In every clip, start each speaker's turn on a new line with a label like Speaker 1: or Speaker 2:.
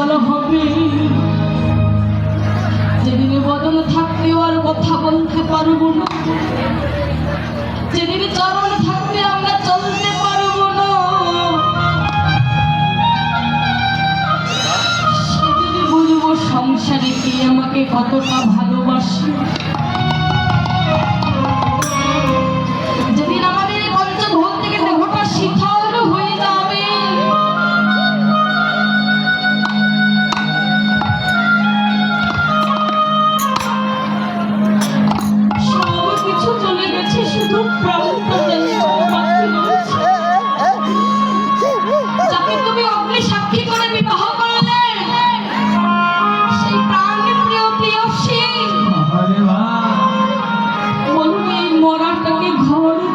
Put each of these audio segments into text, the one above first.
Speaker 1: থেকে হবে। যেদিনে বদল থাকতেও আর কথা বলতে পারব না। যেদিনে চরণ থাকতে আমরা চলতে পারব না। সেদিনে বলব, সংসারে কি আমাকে কতটা ভালোবাসে?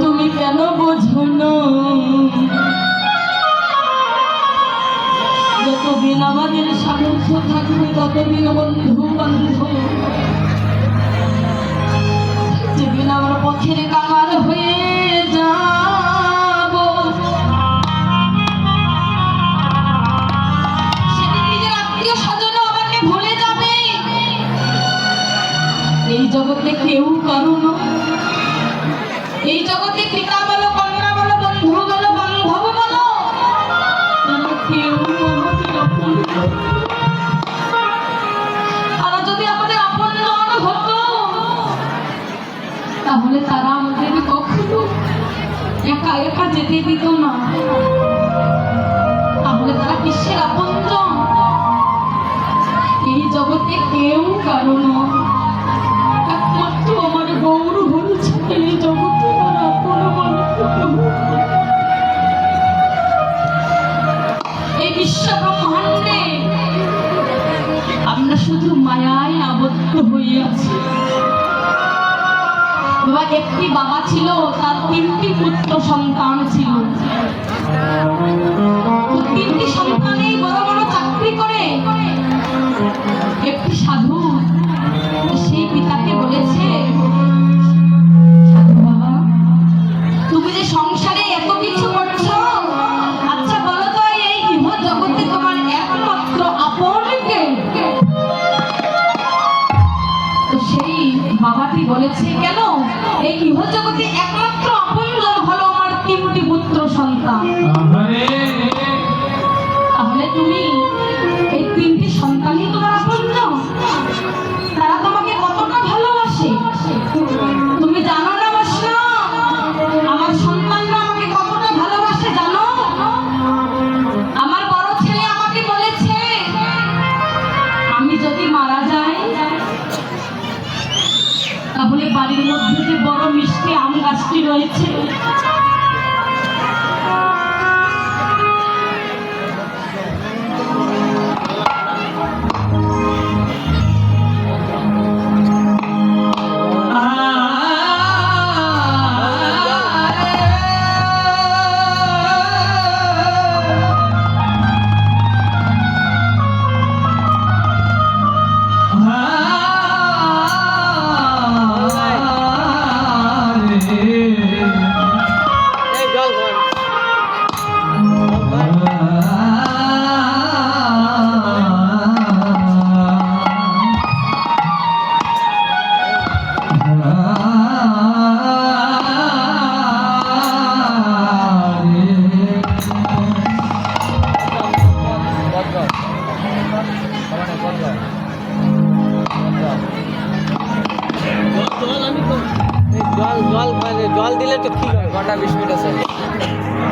Speaker 1: তুমি কেন বোঝো না যতদিন সামর্থ্য থাকবে ততদিন বন্ধু বান্ধব। যেদিন আমরা পথের কাঙাল জগতে পিতা বলো, কন্যা বলো, বন্ধু বলো, বান্ধব তারা যদি আমাদের আপন তাহলে তারা আমাদের কখনো একা একা যেতে দিত না। বাবা একটি বাবা ছিল, তার তিনটি পুত্র সন্তান ছিল। তিনটি সন্তানেই বড় বড় চাকরি করে। এই গৃহজগতে একমাত্র আপনজন হলো আমার তিনটি পুত্র সন্তান। তাহলে তুমি রয়েছে।
Speaker 2: জল জল জল দিলে তো ঠিক হবে বিশ মিনিট আছে?